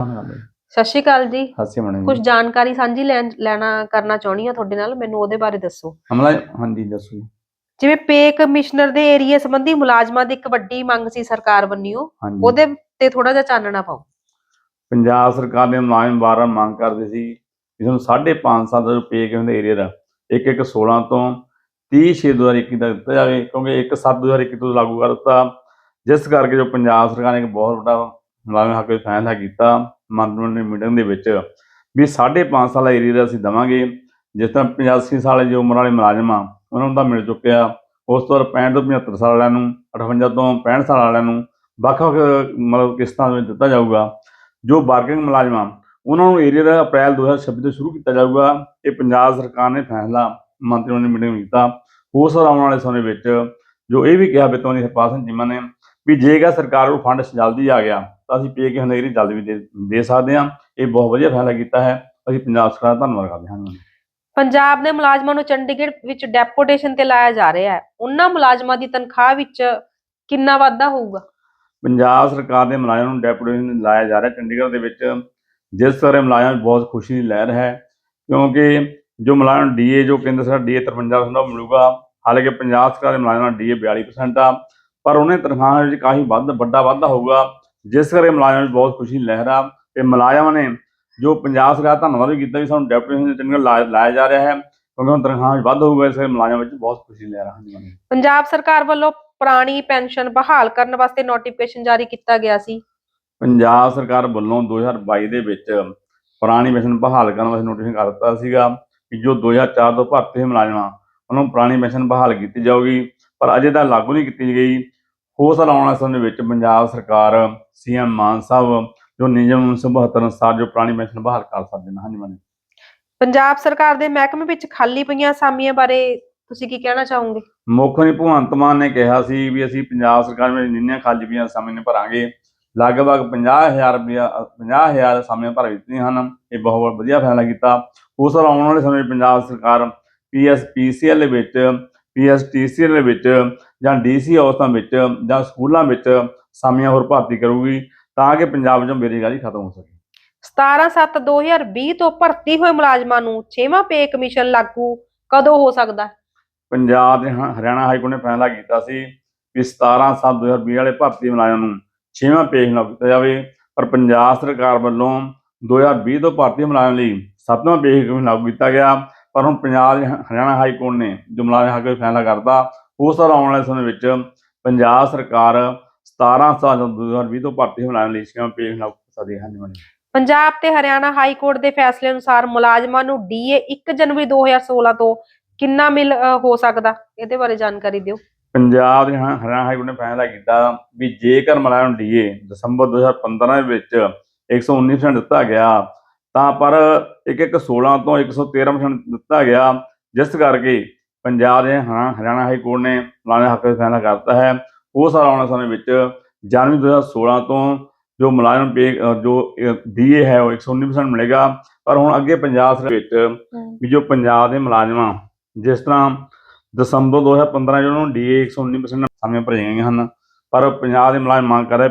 ਸਤਿ ਸ਼੍ਰੀ ਅਕਾਲ ਜੀ। ਹਾਸੇ ਮਣੇ ਕੁਝ ਜਾਣਕਾਰੀ ਸਾਂਝੀ ਲੈਣ ਲੈਣਾ ਕਰਨਾ ਚਾਹੁੰਦੀ ਹਾਂ ਤੁਹਾਡੇ ਨਾਲ ਮੈਨੂੰ ਉਹਦੇ ਬਾਰੇ ਦੱਸੋ। ਹਮਲਾ ਹਾਂਜੀ ਦੱਸੋ ਜੀ। ਜਿਵੇਂ ਪੇ ਕਮਿਸ਼ਨਰ ਦੇ ਏਰੀਆ ਸੰਬੰਧੀ ਮੁਲਾਜ਼ਮਾਂ ਦੀ ਇੱਕ ਵੱਡੀ ਮੰਗ ਸੀ ਸਰਕਾਰ ਹਾਂਜੀ। ਉਹਦੇ ਤੇ ਥੋੜਾ ਜਿਹਾ ਚਾਨਣਾ ਪਾਓ। ਪੰਜਾਬ ਸਰਕਾਰ ਦੇ ਮੁਲਾਜ਼ਮ ਵਾਰਾਂ ਮੰਗ ਕਰਦੇ ਸੀ ਕਿ ਸਾਨੂੰ 5.5 ਸਾਲ ਦਾ ਪੇ ਕੇ ਹੁੰਦੇ ਏਰੀਆ ਦਾ ਇੱਕ ਇੱਕ 16 ਤੋਂ 30 6 2021 ਤੱਕ ਦਿੱਤਾ ਜਾਵੇ ਕਿਉਂਕਿ 1 7 2021 ਤੋਂ ਲਾਗੂ ਕਰ ਦਿੱਤਾ। ਜਿਸ ਕਰਕੇ ਜੋ ਪੰਜਾਬ ਸਰਕਾਰ ਨੇ ਇੱਕ ਬਹੁਤ ਵੱਡਾ ਮੁਲਾਜ਼ਮ ਹੱਕ ਵਿੱਚ ਫੈਸਲਾ ਕੀਤਾ। ਮੰਤਰੀ ਮੀਟਿੰਗ ਦੇ ਵਿੱਚ ਵੀ 5.5 ਸਾਲ ਦਾ ਏਰੀਆ ਦਾ ਅਸੀਂ ਦਵਾਂਗੇ। ਜਿਸ ਤਰ੍ਹਾਂ 85 ਸਾਲ ਦੀ ਉਮਰ ਵਾਲੇ ਮੁਲਾਜ਼ਮ ਆ, ਉਹਨਾਂ ਨੂੰ ਤਾਂ ਮਿਲ ਚੁੱਕਿਆ। ਉਸ ਤੋਂ ਬਾਅਦ 65 ਤੋਂ 75 ਸਾਲ ਵਾਲਿਆਂ ਨੂੰ 58 ਤੋਂ 65 ਸਾਲ ਵਾਲਿਆਂ ਨੂੰ ਵੱਖ-ਵੱਖ, ਮਤਲਬ ਕਿਸ਼ਤਾਂ ਵਿੱਚ ਦਿੱਤਾ ਜਾਊਗਾ। ਜੋ ਵਰਕਿੰਗ ਮੁਲਾਜ਼ਮ ਆ, ਉਹਨਾਂ ਨੂੰ ਏਰੀਆ ਦਾ ਅਪ੍ਰੈਲ 2026 ਤੋਂ ਸ਼ੁਰੂ ਕੀਤਾ ਜਾਊਗਾ। ਇਹ ਪੰਜਾਬ ਸਰਕਾਰ ਨੇ ਫੈਸਲਾ ਮੰਤਰੀ ਮੰਡਲ ਮੀਟਿੰਗ ਵਿੱਚ ਕੀਤਾ। ਹੋ ਸਕਦਾ ਆਉਣ ਵਾਲੇ ਸਮੇਂ ਵਿੱਚ ਜੋ ਇਹ ਵੀ ਕਿਹਾ ਬਿਤੋਂ ਦੀ ਹਰਪਾਲ ਸਿੰਘ ਚੀਮਾ ਨੇ ਵੀ ਜੇਗਾ ਸਰਕਾਰ ਨੂੰ ਫੰਡ ਜਲਦੀ ਆ ਗਿਆ ਤਾਂ ਅਸੀਂ ਪੇ ਕੇ ਹਨੇਰੀ ਜਲਦੀ ਵੀ ਦੇ ਸਕਦੇ ਹਾਂ। ਇਹ ਬਹੁਤ ਵਧੀਆ ਫੈਸਲਾ ਕੀਤਾ ਹੈ। ਅਸੀਂ ਪੰਜਾਬ ਸਰਕਾਰ ਦਾ ਧੰਨਵਾਦ ਕਰਦੇ ਹਾਂ। ਪੰਜਾਬ ਦੇ ਮੁਲਾਜ਼ਮਾਂ ਨੂੰ ਚੰਡੀਗੜ੍ਹ ਵਿੱਚ ਡੈਪੂਟੇਸ਼ਨ ਤੇ ਲਾਇਆ ਜਾ ਰਿਹਾ ਹੈ। ਉਹਨਾਂ ਮੁਲਾਜ਼ਮਾਂ ਦੀ ਤਨਖਾਹ ਵਿੱਚ ਕਿੰਨਾ ਵਾਧਾ ਹੋਊਗਾ? ਪੰਜਾਬ ਸਰਕਾਰ ਦੇ ਮੁਲਾਜ਼ਮਾਂ ਨੂੰ ਡੈਪੂਟੇਸ਼ਨ ਲਾਇਆ ਜਾ ਰਿਹਾ। ਚੰਡੀਗੜ੍ਹ ਦੇ ਵਿੱਚ ਜਿਸ ਤਰ੍ਹਾਂ ਮੁਲਾਜ਼ਮਾਂ ਵਿੱਚ ਬਹੁਤ ਖੁਸ਼ੀ ਦੀ ਲਹਿਰ ਹੈ ਕਿਉਂਕਿ ਜੋ ਮੁਲਾਜ਼ਮ ਡੀਏ ਜੋ ਕੇਂਦਰ ਸਰਕਾਰ ਡੀਏ 53% ਦਾ ਮਿਲੂਗਾ ਹਾਲਾਂਕਿ ਪੰਜਾਬ ਸਰਕਾਰ ਦੇ ਮੁਲਾਜ਼ਮਾਂ ਡੀਏ 42% ਆ ਪਰ ਉਹਨੇ ਤਨਖਾਹਾਂ ਵਿੱਚ ਕਾਫੀ ਵੱਧ ਵੱਡਾ ਵਾਧਾ ਹੋਊਗਾ ਜਿਸ ਕਰਕੇ ਮੁਲਾਜ਼ਮਾਂ ਵਿੱਚ ਬਹੁਤ ਖੁਸ਼ੀ ਦੀ ਲਹਿਰ ਤੇ ਮੁਲਾਜ਼ਮਾਂ ਨੇ ਜੋ ਪੰਜਾਬ ਸਰਕਾਰ ਦਾ ਧੰਨਵਾਦ ਵੀ ਕੀਤਾ ਵੀ ਸਾਨੂੰ ਡੈਪੂਟੇਸ਼ਨ ਲਾ- ਲਾਇਆ ਜਾ ਰਿਹਾ ਹੈ ਕਿਉਂਕਿ ਹੁਣ ਤਨਖਾਹਾਂ ਵਿੱਚ ਵਾਧਾ ਹੋਊਗਾ ਇਸ ਕਰਕੇ ਮੁਲਾਜ਼ਮਾਂ ਵਿੱਚ ਬਹੁਤ ਖੁਸ਼ੀ ਦੀ ਲਹਿਰ ਹਾਂਜੀ ਪੰਜਾਬ ਸਰਕਾਰ ਵੱਲੋਂ ਪੁਰਾਣੀ ਪੈਨਸ਼ਨ ਬਹਾਲ ਕਰਨ ਵਾਸਤੇ ਨੋਟੀਫਿਕੇਸ਼ਨ ਜਾਰੀ ਕੀਤਾ ਗਿਆ ਸੀ। ਪੰਜਾਬ ਸਰਕਾਰ ਵੱਲੋਂ 2022 ਦੇ ਵਿੱਚ ਪੁਰਾਣੀ ਪੈਨਸ਼ਨ ਬਹਾਲ ਕਰਨ ਵਾਸਤੇ ਨੋਟੀਫਿਕੇਸ਼ਨ ਕਰ ਦਿੱਤਾ ਸੀਗਾ ਕਿ ਜੋ 2004 ਤੋਂ ਭਰਤੀ ਹੋਏ ਮੁਲਾਜ਼ਮਾਂ ਉਹਨਾਂ ਨੂੰ ਪੁਰਾਣੀ ਪੈਨਸ਼ਨ ਬਹਾਲ ਕੀਤੀ ਜਾਊਗੀ ਪਰ ਅਜੇ ਤੱਕ ਲਾਗੂ ਨਹੀਂ ਕੀਤੀ ਗਈ। ਹੋ ਸਕਦਾ ਆਉਣ ਵਾਲੇ ਸਮੇਂ ਵਿੱਚ ਪੰਜਾਬ ਸਰਕਾਰ ਸੀਐਮ ਮਾਨ ਸਾਹਿਬ ਜੋ ਨਿਯਮ 1972 ਅਨੁਸਾਰ ਜੋ ਪੁਰਾਣੀ ਪੈਨਸ਼ਨ ਬਹਾਲ ਕਰ ਸਕਦੇ ਨੇ। ਹਾਂਜੀ ਮੈਨੇ ਪੰਜਾਬ ਸਰਕਾਰ ਦੇ ਮਹਿਕਮੇ ਵਿੱਚ ਖਾਲੀ ਪਈਆਂ ਅਸਾਮੀਆਂ ਬਾਰੇ ਤੁਸੀਂ ਕੀ ਕਹਿਣਾ ਚਾਹੋਗੇ? ਮੁੱਖ ਮੰਤਰੀ ਭਗਵੰਤ ਮਾਨ ਨੇ ਕਿਹਾ ਸੀ ਵੀ ਅਸੀਂ ਪੰਜਾਬ ਸਰਕਾਰ ਵਿੱਚ ਜਿੰਨੀਆਂ ਖਾਲੀ ਪਈਆਂ ਸਮੇਂ ਨੇ ਭਰਾਂਗੇ ਲਗਭਗ 50000 ਰੁਪਇਆ 50000 ਸਮੇਂ ਭਰ ਦਿੱਤੀਆਂ ਹਨ। ਇਹ ਬਹੁਤ ਵਧੀਆ ਫੈਸਲਾ ਕੀਤਾ। ਉਸ ਆਉਣ ਵਾਲੇ ਸਮੇਂ ਵਿੱਚ ਪੰਜਾਬ ਸਰਕਾਰ ਪੀਐਸਪੀਸੀਐਲ ਵਿੱਚ ਪੀਐਸਟੀਸੀਐਲ ਦੇ ਵਿੱਚ ਜਾਂ ਡੀਸੀ ਅਵਸਥਾ ਵਿੱਚ ਜਾਂ ਸਕੂਲਾਂ ਵਿੱਚ ਸਾਮੀਆਂ ਹੋਰ ਭਰਤੀ ਕਰੂਗੀ ਤਾਂ ਕਿ ਪੰਜਾਬ ਵਿੱਚੋਂ ਬੇਰੁਜ਼ਗਾਰੀ ਖਤਮ ਹੋ ਸਕੇ। 17/7/2020 ਤੋਂ ਭਰਤੀ ਹੋਏ ਮੁਲਾਜ਼ਮਾਂ ਨੂੰ 6ਵਾਂ ਪੇ ਕਮਿਸ਼ਨ ਲਾਗੂ ਕਦੋਂ ਹੋ ਸਕਦਾ ਹੈ? ਪੰਜਾਬ ਦੇ ਹਰਿਆਣਾ ਹਾਈ ਕੋਰਟ ਨੇ ਫੈਸਲਾ ਕੀਤਾ ਸੀ ਕਿ 17 7 2020 ਵਾਲੇ ਭਰਤੀ ਮੁਲਾਜ਼ਮਾਂ ਨੂੰ 6ਵਾਂ ਪੇਜ ਲਾਗੂ ਕੀਤਾ ਜਾਵੇ ਪਰ ਪੰਜਾਬ ਸਰਕਾਰ ਵੱਲੋਂ 2020 ਤੋਂ ਭਰਤੀ ਮੁਲਾਜ਼ਮਾਂ ਲਈ 7ਵਾਂ ਪੇਜ ਕਮਿਸ਼ਨ ਲਾਗੂ ਕੀਤਾ ਗਿਆ। ਪਰ ਹੁਣ ਪੰਜਾਬ ਦੇ ਹ- ਹਰਿਆਣਾ ਹਾਈ ਕੋਰਟ ਨੇ ਜੋ ਮੁਲਾਜ਼ਮ ਹੱਕ ਵਿੱਚ ਫੈਸਲਾ ਕਰਤਾ। ਉਸ ਤਰ੍ਹਾਂ ਆਉਣ ਵਾਲੇ ਸਮੇਂ ਵਿੱਚ ਪੰਜਾਬ ਸਰਕਾਰ 17 7 2020 ਤੋਂ ਭਰਤੀ ਮੁਲਾਜ਼ਮਾਂ ਲਈ 6ਵਾਂ ਪੇਜ ਲਾਗੂ ਕਰ ਸਕਦੀ ਹੈ ਹਾਂਜੀ ਪੰਜਾਬ ਤੇ ਹਰਿਆਣਾ ਹਾਈ ਕੋਰਟ ਦੇ ਫੈਸਲੇ ਅਨੁਸਾਰ ਮੁਲਾਜ਼ਮਾਂ ਨੂੰ ਡੀਏ 1 ਜਨਵਰੀ 2016 ਤੋਂ ਕਿੰਨਾ ਮਿਲ ਹੋ ਸਕਦਾ? ਇਹਦੇ ਬਾਰੇ ਜਾਣਕਾਰੀ ਦਿਓ। ਪੰਜਾਬ ਦੇ ਹ- ਹਰਿਆਣਾ ਹਾਈ ਕੋਰਟ ਨੇ ਫੈਸਲਾ ਕੀਤਾ ਵੀ ਜੇਕਰ ਮੁਲਾਜ਼ਮ ਡੀਏ ਦਸੰਬਰ 2015 ਵਿੱਚ 119% ਦਿੱਤਾ ਗਿਆ ਤਾਂ ਪਰ ਇੱਕ ਇੱਕ 16 ਤੋਂ 113% ਦਿੱਤਾ ਗਿਆ ਜਿਸ ਕਰਕੇ ਪੰਜਾਬ ਦੇ ਹ- ਹਰਿਆਣਾ ਹਾਈ ਕੋਰਟ ਨੇ ਮੁਲਾਜ਼ਮ ਹੱਕ ਵਿੱਚ ਫੈਸਲਾ ਕਰਤਾ ਹੈ। ਉਹ ਸਾਰਾ ਆਉਣ ਵਾਲੇ ਸਮੇਂ ਵਿੱਚ ਜਨਵਰੀ 2016 ਤੋਂ ਜੋ ਮੁਲਾਜ਼ਮ ਪੇ ਅ, ਜੋ ਡੀਏ ਹੈ ਉਹ 119% ਮਿਲੇਗਾ। ਪਰ ਹੁਣ ਅੱਗੇ ਪੰਜਾਬ ਸਰਕਾਰ ਵਿੱਚ ਵੀ ਜੋ ਪੰਜਾਬ ਦੇ ਮੁਲਾਜ਼ਮਾਂ ਜਿਸ ਤਰ੍ਹਾਂ ਦਸੰਬਰ 2015 ਚ ਉਹਨਾਂ ਨੂੰ ਡੀਏ 119% ਸਾਮੀਆਂ ਭਰੀਆਂ ਗਈਆਂ ਹਨ ਪਰ ਪੰਜਾਬ ਦੇ ਮੁਲਾਜ਼ਮ ਮੰਗ ਕਰ ਰਹੇ